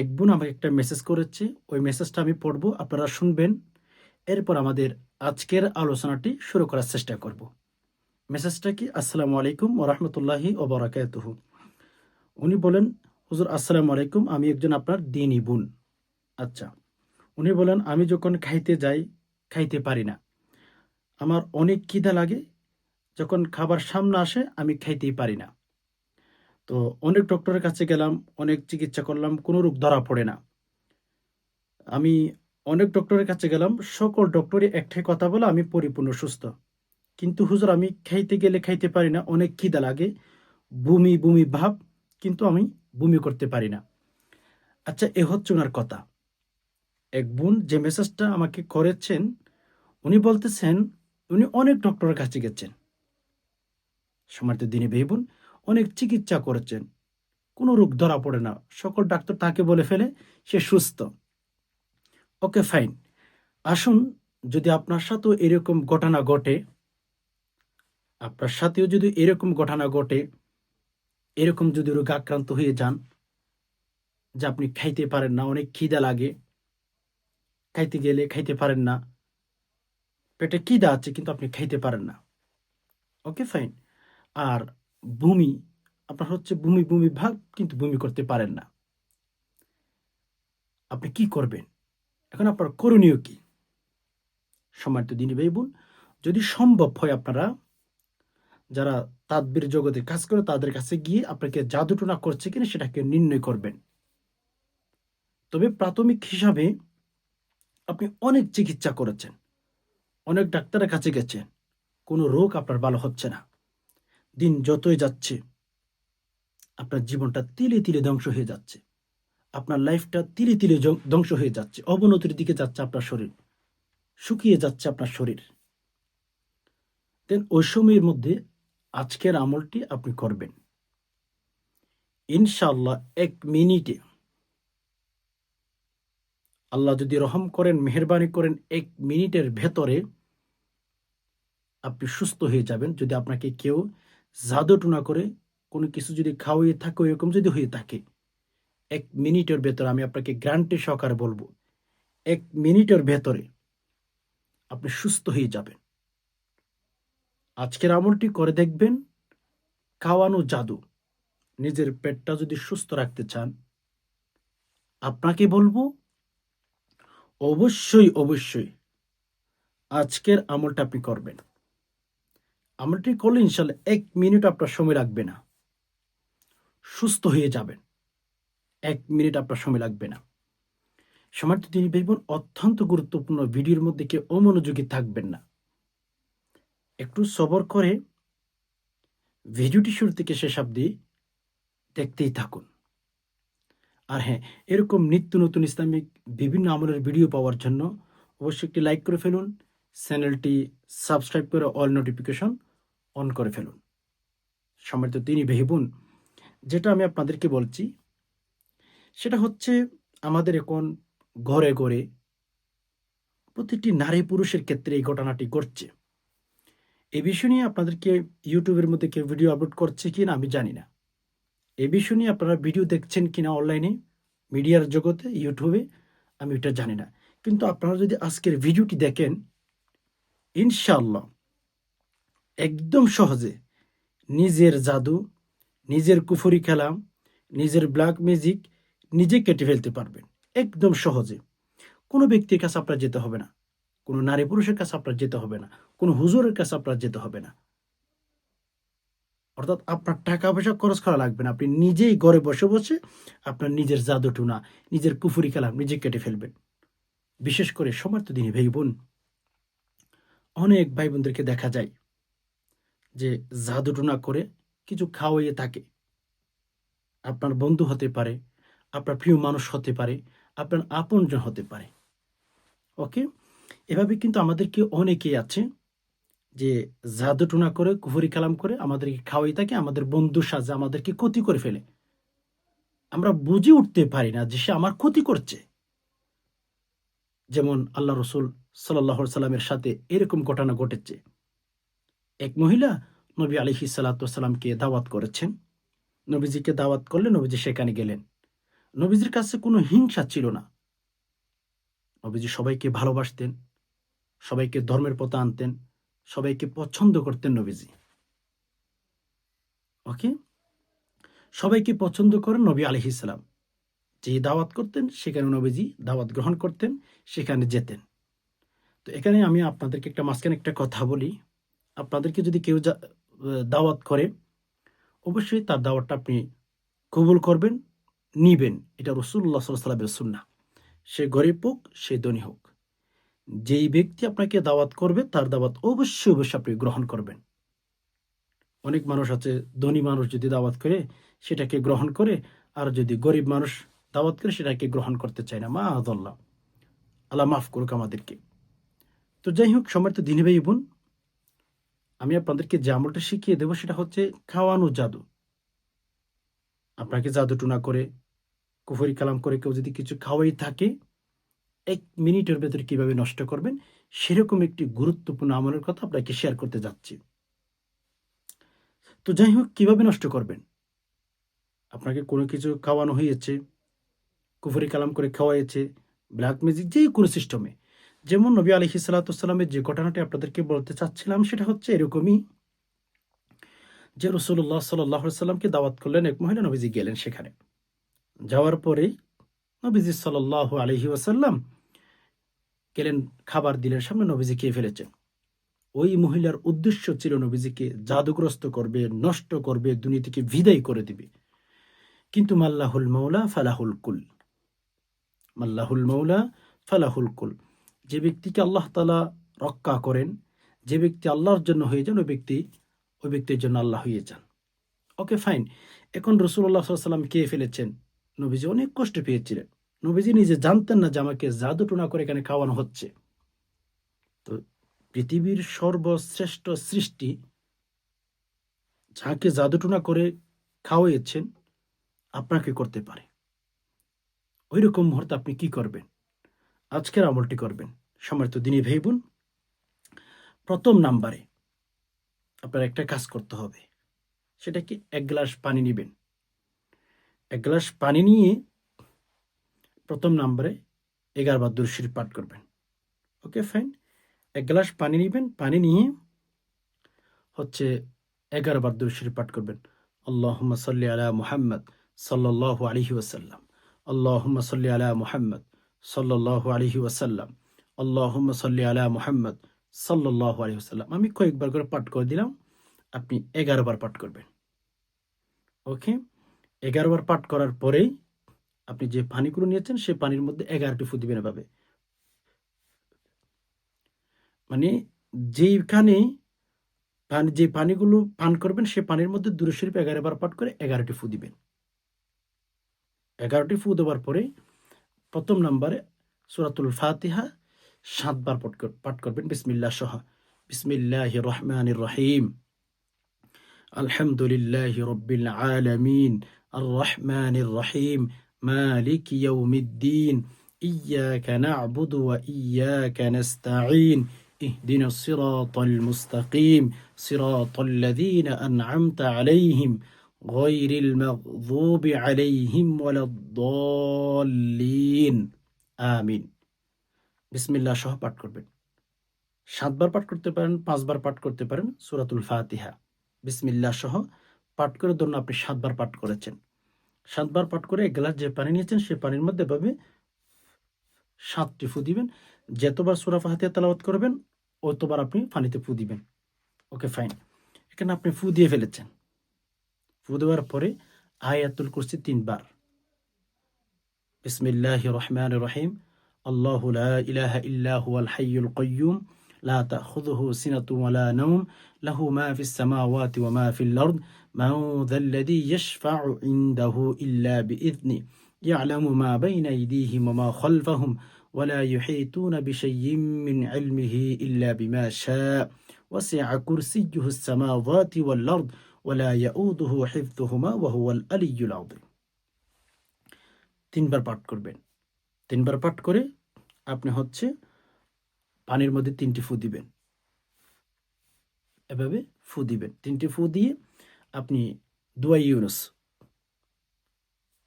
এক বোন আমাকে একটা মেসেজ করেছে। ওই মেসেজটা আমি পড়ব, আপনারা শুনবেন। এরপর আমাদের আজকের আলোচনাটি শুরু করার চেষ্টা করব। মেসেজটা কি? আসসালামু আলাইকুম ও রহমতুল্লাহি ও ওবরাকাতুহু উনি বলেন, হুজুর, আসসালামু আলাইকুম, আমি একজন আপনার দিনই বোন। আচ্ছা উনি বলেন, আমি যখন খাইতে যাই, খাইতে পারি না। আমার অনেক খিদা লাগে। যখন খাবার সামনে আসে, আমি খাইতেই পারি না। তো অনেক ডক্টরের কাছে গেলাম, অনেক চিকিৎসা করলাম, কোনো রোগ ধরা পড়ে না। আমি অনেক ডক্টরের কাছে গেলাম, সকল ডক্টরই একটাই কথা বলে আমি পরিপূর্ণ সুস্থ। কিন্তু হুজুর, আমি খাইতে গেলে খাইতে পারি না, অনেক খিদা লাগে, বমি বমি ভাব, কিন্তু আমি বমি করতে পারি না। আচ্ছা এ হচ্ছে ওনার কথা। এক বোন যে মেসেজটা আমাকে করেছেন, উনি বলতেছেন, উনি অনেক ডক্টরের কাছে গেছেন। সমার্থ দিনে বোন অনেক চিকিৎসা করেছেন। কোনো রোগ ধরা পড়ে না। সকল ডাক্তার তাকে বলে ফেলে সে সুস্থ। Okay, fine. আসুন, যদি আপনার সাথেও এরকম ঘটনা ঘটে, আপনার সাথেও যদি এরকম ঘটনা ঘটে, এরকম যদি রোগে আক্রান্ত হয়ে যান, যে আপনি খাইতে পারেন না, অনেক খিদা লাগে, খাইতে গেলে খাইতে পারেন না, পেটে খিদা আছে কিন্তু আপনি খাইতে পারেন না। ওকে, ফাইন। আর ভূমি, আপনার হচ্ছে ভূমি ভূমি ভাগ, কিন্তু ভূমি করতে পারেন না। আপনি কি করবেন? এখন আপনার করণীয় কি? সম্মানিত দিনী ভাই বোন যদি সম্ভব হয় আপনারা, যারা তাদবির জগতে কাজ করে, তাদের কাছে গিয়ে আপনাকে জাদুটনা করছে কিনা সেটাকে নির্ণয় করবেন। তবে প্রাথমিক হিসাবে আপনি অনেক চিকিৎসা করেছেন, অনেক ডাক্তারের কাছে গেছেন, কোনো রোগ আপনার ভালো হচ্ছে না। দিন যতই যাচ্ছে, আপনার জীবনটা তিলে তিলে ধ্বংস হয়ে যাচ্ছে। আপনার লাইফটা তিলে তিলে ধ্বংস হয়ে যাচ্ছে। অবনতির দিকে যাচ্ছে আপনার শরীর। শুকিয়ে যাচ্ছে আপনার শরীর। দেন ওই সময়ের মধ্যে আজকের আমলটি আপনি করবেন। ইনশাল্লাহ এক মিনিটে। আল্লাহ যদি রহম করেন, মেহরবানি করেন, এক মিনিটের ভেতরে আপনি সুস্থ হয়ে যাবেন। যদি আপনাকে কেউ জাদুটুনা করে কোনো কিছু যদি খাওয়িয়ে থাকে এরকম যদি হয়ে থাকে, এক মিনিটের ভেতরে আমি আপনাকে গ্রান্টি সহকারে বলব, এক মিনিটের ভেতরে আপনি সুস্থ হয়ে যাবেন। আজকের আমলটি করে দেখবেন, খাওয়ানো জাদু। নিজের পেটটা যদি সুস্থ রাখতে চান, আপনাকে বলব, অবশ্যই অবশ্যই আজকের আমলটা আপনি করবেন। আমলটি করলে ইনশাল্লাহ এক মিনিট আপনার সময় লাগবে না। সুস্থ হয়ে যাবেন। এক মিনিট আপনার সময় লাগবে না। সমাজ তিনি ভাইবোন, অত্যন্ত গুরুত্বপূর্ণ ভিডিওর মধ্যে কেউ অমনোযোগী থাকবেন না। একটু সবর করে ভিডিওটি শুরু থেকে শেষ অবধি দেখতেই থাকুন। আর হ্যাঁ এরকম নিত্য নতুন ইসলামিক বিভিন্ন আমলের ভিডিও পাওয়ার জন্য অবশ্যই একটি লাইক করে ফেলুন। চ্যানেলটি সাবস্ক্রাইব করে অল নোটিফিকেশন অন করে ফেলুন। সম্মানিত তিনি ভেবুন যেটা আমি আপনাদেরকে বলছি, সেটা হচ্ছে আমাদের এখন ঘরে ঘরে প্রতিটি নারী পুরুষের ক্ষেত্রে এই ঘটনাটি ঘটছে। এ বিষয় নিয়ে আপনাদেরকে ইউটিউবের মধ্যে কেউ ভিডিও আপলোড করছে কি না আমি জানি না। এ বিষয় নিয়ে আপনারা ভিডিও দেখছেন কিনা অনলাইনে, মিডিয়ার জগতে, ইউটিউবে, আমি এটা জানি না। কিন্তু আপনারা যদি আজকের ভিডিওটি দেখেন ইনশাল্লাহ একদম সহজে। নিজের জাদু, নিজের কুফুরি খেলা নিজের ব্ল্যাক ম্যাজিক নিজে কেটে ফেলতে পারবেন। একদম সহজে। কোনো ব্যক্তির কাছে আপনার যেতে হবে না। কোনো নারী পুরুষের কাছে আপনার যেতে হবে না। কোনো হুজুরের কাছে আপনার যেতে হবে না। অর্থাৎ আপনার টাকা পয়সা খরচ করা লাগবে না। আপনি নিজেই ঘরে বসে বসে আপনার নিজের জাদু টুনা, নিজের কুফুরি খেলা নিজে কেটে ফেলবেন। বিশেষ করে সমর্থ দিনী ভাই বোন। অনেক ভাই বোনদেরকে দেখা যায়। যে জাদু টুনা করে কিছু খাওয়াইয়ে থাকে। আপনার বন্ধু হতে পারে, আপনার প্রিয় মানুষ হতে পারে, আপনার আপনজন হতে পারে। ওকে? এভাবে কিন্তু আমাদেরকে অনেকেই আছে যে জাদু টুনা করে কুফরি কালাম করে আমাদেরকে খাওয়াই থাকে, আমাদের বন্ধু সাজে আমাদেরকে ক্ষতি করে ফেলে। আমরা বুঝে উঠতে পারি না যে সে আমার ক্ষতি করছে। যেমন আল্লাহ রসুল সাল্লাহ সাল্লামের সাথে এরকম ঘটনা ঘটেছে। এক মহিলা নবী আলহি সাল্লাতামকে দাওয়াত করেছেন। নবীজিকে দাওয়াত করলে নবীজি সেখানে গেলেন। নবীজির কাছে কোনো হিংসা ছিল না। নবীজি সবাইকে ভালোবাসতেন, সবাইকে ধর্মের পথে আনতেন, সবাইকে পছন্দ করতেন নবীজি। ওকে? সবাইকে পছন্দ করেন নবী আলহিসাম যে দাওয়াত করতেন, সেখানে নবীজি দাওয়াত গ্রহণ করতেন, সেখানে যেতেন। তো এখানে আমি আপনাদেরকে একটা মাঝখানে একটা কথা বলি। আপনাদেরকে যদি কেউ দাওয়াত করে, অবশ্যই তার দাওয়াতটা আপনি কবুল করবেন, নিবেন। এটা রসুল্লাহ সাল্লামের সুন্না সে গরিব হোক, সে ধনী হোক। যেই ব্যক্তি আপনাকে দাওয়াত করবে, তার দাওয়াত অবশ্যই অবশ্যই আপনি গ্রহণ করবেন। অনেক মানুষ আছে, ধনী মানুষ যদি দাওয়াত করে, সেটাকে গ্রহণ করে, আর যদি গরিব মানুষ দাওয়াত করে, সেটাকে গ্রহণ করতে চায় না। মা আদল্লাহ আল্লাহ মাফ করুক আমাদেরকে। তো যাই হোক সময় তো দিনে ভাই বোন আমি আপনাদেরকে যে আমলটা শিখিয়ে দেবো সেটা হচ্ছে খাওয়ানো জাদু। আপনাকে জাদু টুনা করে, কুফরি কালাম করে কেউ যদি কিছু খাওয়াই থাকে, এক মিনিটের ভেতরে কীভাবে নষ্ট করবেন, সেরকম একটি গুরুত্বপূর্ণ আমলের কথা আপনাকে শেয়ার করতে যাচ্ছি। তো যাই হোক, কীভাবে নষ্ট করবেন? আপনাকে কোনো কিছু খাওয়ানো হয়েছে, কুফরি কালাম করে খাওয়াইছে, ব্ল্যাক ম্যাজিক যে কোনো সিস্টেমে যেমন নবী আলহি সাল্লাতামের যে ঘটনাটি আপনাদেরকে বলতে চাচ্ছিলাম, সেটা হচ্ছে এরকমই যে রসুল্লাহ সাল্লাহ সাল্লামকে দাওয়াত করলেন এক মহিলা নবীজি গেলেন সেখানে। যাওয়ার পরে নবীজি সাল্লাহ আলহি ওয়াসাল্লাম গেলেন, খাবার দিলেন, সামনে নবীজি খেয়ে ফেলেছেন। ওই মহিলার উদ্দেশ্য ছিল নবীজিকে জাদুগ্রস্ত করবে, নষ্ট করবে থেকে বিদায় করে দিবে। কিন্তু মাল্লাহুল মৌলা ফালাহুল কুল। মাল্লাহুল মৌলা ফালাহুল কুল। যে ব্যক্তিকে আল্লাহ তালা রক্ষা করেন, যে ব্যক্তি আল্লাহর জন্য হয়ে যান, ওই ব্যক্তি, ওই ব্যক্তির জন্য আল্লাহ হয়ে যান। Okay, fine. এখন রসুল্লাহ সাল্লাম কে ফেলেছেন? নবীজি অনেক কষ্ট পেয়েছিলেন। নবীজি নিজে জানতেন না যে আমাকে জাদু টোনা করে এখানে খাওয়ানো হচ্ছে। তো পৃথিবীর সর্বশ্রেষ্ঠ সৃষ্টি যাকে জাদুটুনা করে খাওয়াইয়েছেন, আপনাকে করতে পারে। ওই রকম মুহূর্তে আপনি কি করবেন? আজকের আমলটি করবেন। সময় তো দিনই ভাইবুন প্রথম নাম্বারে আপনার একটা কাজ করতে হবে। সেটা কি? এক গ্লাস পানি নেবেন। এক গ্লাস পানি নিয়ে প্রথম নাম্বারে এগারো বার দুরশির পাঠ করবেন। ওকে, ফাইন। এক গ্লাস পানি নেবেন। পানি নিয়ে হচ্ছে এগারো বার দুরশির পাঠ করবেন। আল্লাহ সাল্লি আলা মুহাম্মদ সাল্লাহ আলহি ওসাল্লাম আল্লাহ সাল্লি আলা মুহাম্মদ সাল্লাহ আলহি ওয়াসাল্লাম। আল্লাহ সাল্লি আলা মুহাম্মদ সাল্লাহ আলহি ওয়াসাল্লাম। আমি কয়েকবার করে পাঠ করে দিলাম, আপনি এগারো বার পাঠ করবেন। ওকে? এগারো বার পাঠ করার পরেই আপনি যে পানিগুলো নিয়েছেন সেই পানির মধ্যে এগারোটি ফু দিবেন এভাবে মানে যেইখানে পানি, যে পানিগুলো পান করবেন, সে পানির মধ্যে দূরে শরীফ এগারো বার পাঠ করে এগারোটি ফু দিবেন এগারোটি ফু দেওয়ার পরে প্রথম নম্বরে সুরাতুল ফাতিহা সাতবার পাঠ কর- পাঠ করবেন বিসমিল্লাহ সহ বিসমিল্লাহ রহমান রহিম আলহামদুলিল্লাহ রব্বিল আলামিন আর রহমান রহিম মালিক ইয়াউমিদ্দিন إياك نعبد وإياك نستعين اهدنا الصراط المستقيم صراط الذين أنعمت عليهم غير المغضوب عليهم ولا الضالين آمين بسم الله সহ পাঠ করবেন সাতবার পাঠ করতে পারেন পাঁচবার পাঠ করতে পারেন সূরাতুল ফাতিহা বিসমিল্লাহ সহ পাঠ করে ধরুন আপনি সাতবার পাঠ করেছেন সাতবার পাঠ করে এক গ্লাস যে পানি নিয়েছেন সেই পানির মধ্যে ভাবে সাতটি ফু দিবেন যতবার সুরা ফাহাতিয়া তেলাওয়াত করবেন অতবার আপনি পানিতে ফু দিবেন ওকে ফাইন এখানে আপনি ফু দিয়ে ফেলেছেন ফু দেওয়ার পরে আয়াতুল কুরসি তিনবার বিসমিল্লাহ রহমান রহিম আল্লাহ লা ইলাহা ইল্লা হুয়াল হাইয়ুল কাইয়ুম لا تأخذه سنة ولا نوم له ما في السماوات وما في الأرض من ذا الذي يشفع عنده إلا بإذنه يعلم ما بين أيديهم وما خلفهم ولا يحيطون بشيء من علمه إلا بما شاء وسع كرسيه السماوات والأرض ওয়ালা ইয়াউদুহু হিফদুহুমা ওয়াহুয়াল আলিয়ুল আউদিম তিনবার পাঠ করবেন। তিনবার পাঠ করে আপনি হচ্ছে পানির মধ্যে তিনটি ফু দিবেন। এভাবে ফু দিবেন। তিনটি ফু দিয়ে আপনি দোয়া ইউনুস।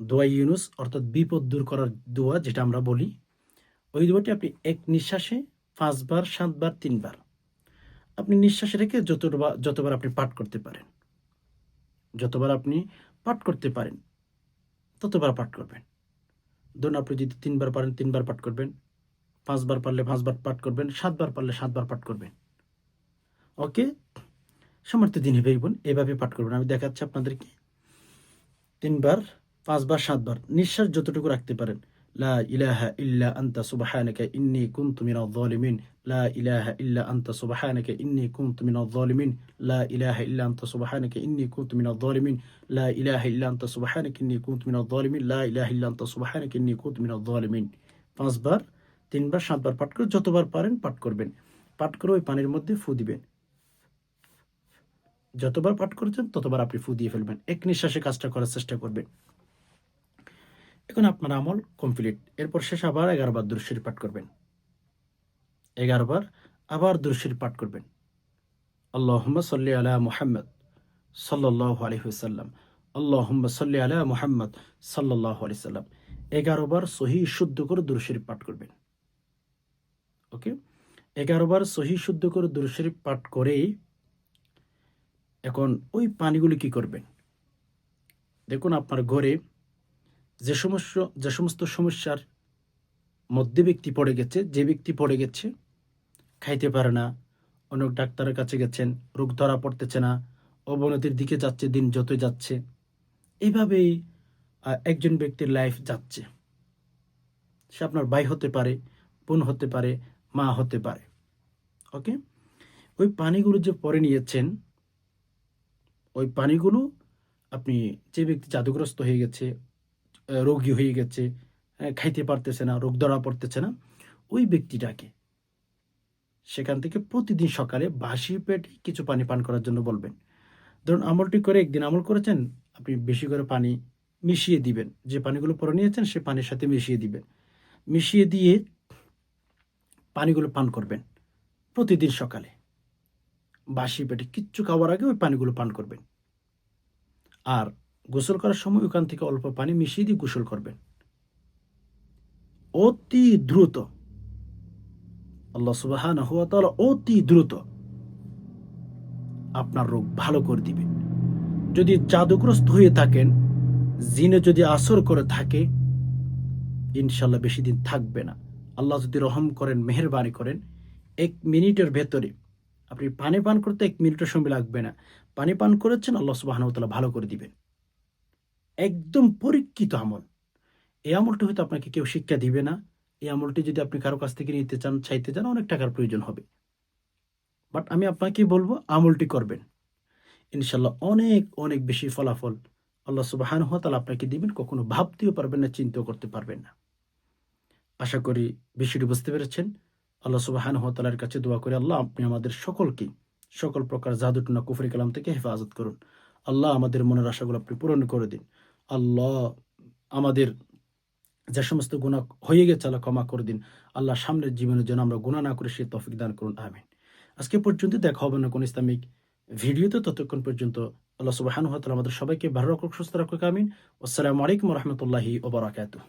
দোয়া ইউনুস অর্থাৎ বিপদ দূর করার দোয়া যেটা আমরা বলি, ওই দোয়াটি আপনি এক নিঃশ্বাসে পাঁচবার, সাতবার, তিনবার আপনি নিঃশ্বাসে রেখে যতবার যতবার আপনি পাঠ করতে পারেন। যতবার আপনি পাঠ করতে পারেন, ততবার পাঠ করবেন। ধরুন আপনি যদি তিনবার পারেন, তিনবার পাঠ করবেন, পাঁচবার পারলে পাঁচবার পাঠ করবেন, সাতবার পারলে সাতবার পাঠ করবেন। ওকে? সমর্থ দিন হেবে বোন, এভাবে পাঠ করবেন। আমি দেখাচ্ছি আপনাদেরকে। তিনবার, পাঁচবার, সাতবার, নিঃশ্বাস যতটুকু রাখতে পারেন। লা ইলাহা ইল্লা আন্তা সুবহানাকা ইন্নী কুনতু মিনাজ জালিমিন লা ইলাহা ইল্লা আন্তা সুবহানাকা ইন্নী কুনতু মিনাজ জালিমিন লা ইলাহা ইল্লা আন্তা সুবহানাকা ইন্নী কুনতু মিনাজ জালিমিন লা ইলাহা ইল্লা আন্তা সুবহানাকা ইন্নী কুনতু মিনাজ জালিমিন লা ইলাহা ইল্লা আন্তা সুবহানাকা ইন্নী কুনতু মিনাজ জালিমিন পাঁচবার, তিনবার, সাতবার পাঠ করে যতবার পারেন পাঠ করবেন। পাঠ করে ওই পানির মধ্যে ফু দিবেন। যতবার পাঠ করেছেন ততবার আপনি ফু দিয়ে ফেলবেন। এক নিঃশ্বাসে কাজটা করার চেষ্টা করবেন। এখন আপনার আমল কমপ্লিট এরপর শেষ আবার এগারো বার দুরশির পাঠ করবেন। এগারো বার আবার দুরশির পাঠ করবেন। আল্লাহুম্মা সাল্লি আলা মুহাম্মদ সাল্লাল্লাহু আলাইহি ওয়াসাল্লাম। সাল্লি আলা মুহাম্মদ সাল্লাল্লাহু আলাইহি ওয়াসাল্লাম। এগারো বার সহি শুদ্ধ করে দুরশির পাঠ করবেন। ওকে? এগারো বার সহি শুদ্ধ করে দুরশির পাঠ করেই এখন ওই পানিগুলি কি করবেন? দেখুন আপনার ঘরে যে সমস্ত যে সমস্ত সমস্যার মধ্যে ব্যক্তি পড়ে গেছে, যে ব্যক্তি পড়ে গেছে, খাইতে পারে না, অনেক ডাক্তারের কাছে গেছেন, রোগ ধরা পড়তেছে না, অবনতির দিকে যাচ্ছে, দিন যত যাচ্ছে, এইভাবেই একজন ব্যক্তির লাইফ যাচ্ছে। সে আপনার ভাই হতে পারে, বোন হতে পারে, মা হতে পারে। ওকে ওই পানিগুলো যে পরে নিয়েছেন, ওই পানিগুলো আপনি যে ব্যক্তি জাদুগ্রস্ত হয়ে গেছে রোগী হয়ে গেছে খাইতে পারতেছে না, রোগ ধরা পড়তেছে না, ওই ব্যক্তিটাকে সেখান থেকে প্রতিদিন সকালে বাসি পেটে কিছু পানি পান করার জন্য বলবেন। ধরুন আমলটি করে একদিন আমল করেছেন, আপনি বেশি করে পানি মিশিয়ে দিবেন। যে পানিগুলো পরে নিয়েছেন, সে পানির সাথে মিশিয়ে দিবেন। মিশিয়ে দিয়ে পানিগুলো পান করবেন প্রতিদিন সকালে। বাসি পেটে কিচ্ছু খাওয়ার আগে ওই পানিগুলো পান করবেন। আর গোসল করার সময় ওখান থেকে অল্প পানি মিশিয়ে দিয়ে গোসল করবেন। অতি দ্রুত। আল্লাহ সুবাহ অতি দ্রুত আপনার রোগ ভালো করে দিবেন। যদি জাদুগ্রস্ত হয়ে থাকেন, জিনে যদি আসর করে থাকে ইনশাল্লাহ বেশি দিন থাকবে না। আল্লাহ যদি রহম করেন, মেহরবানি করেন, এক মিনিটের ভেতরে আপনি পানি পান করতে এক মিনিটের সময় লাগবে না। পানি পান করেছেন, আল্লাহ সুবাহানতালা ভালো করে দিবেন। একদম পরীক্ষিত আমল। এই আমলটি হয়তো আপনাকে কেউ শিক্ষা দিবে না। এই আমলটি যদি আপনি কারও কাছ থেকে নিতে চান, চাইতে চান, অনেক টাকার প্রয়োজন হবে। বাট আমি আপনাকে বলব, আমলটি করবেন। ইনশাল্লাহ অনেক অনেক বেশি ফলাফল আল্লাহ সুবাহান তালা আপনাকে দিবেন, কখনো ভাবতেও পারবেন না, চিন্তাও করতে পারবেন না। আশা করি বিষয়টি বুঝতে পেরেছেন। আল্লাহ সুবাহান হওয়া তালার কাছে দোয়া করে আল্লাহ আপনি আমাদের সকলকে সকল প্রকার জাদুটনা কুফরি কালাম থেকে হেফাজত করুন। আল্লাহ আমাদের মনের আশাগুলো আপনি পূরণ করে দিন। আল্লাহ আমাদের যে সমস্ত গুণা হয়ে গেছে, আল্লাহ ক্ষমা করে দিন। আল্লাহ সামনের জীবনের জন্য আমরা গুণা না করে সে তফিক দান করুন, আমিন। আজকে পর্যন্ত দেখা হবে না কোন ইসলামিক ভিডিওতে, ততক্ষণ পর্যন্ত আল্লাহ সুবাহ আমাদের সবাইকে ভালো রাখুক, সুস্থ রাখুক, আমিন। আসসালামু আলাইকুম রহমতুল্লাহি ওবরাকাতুহ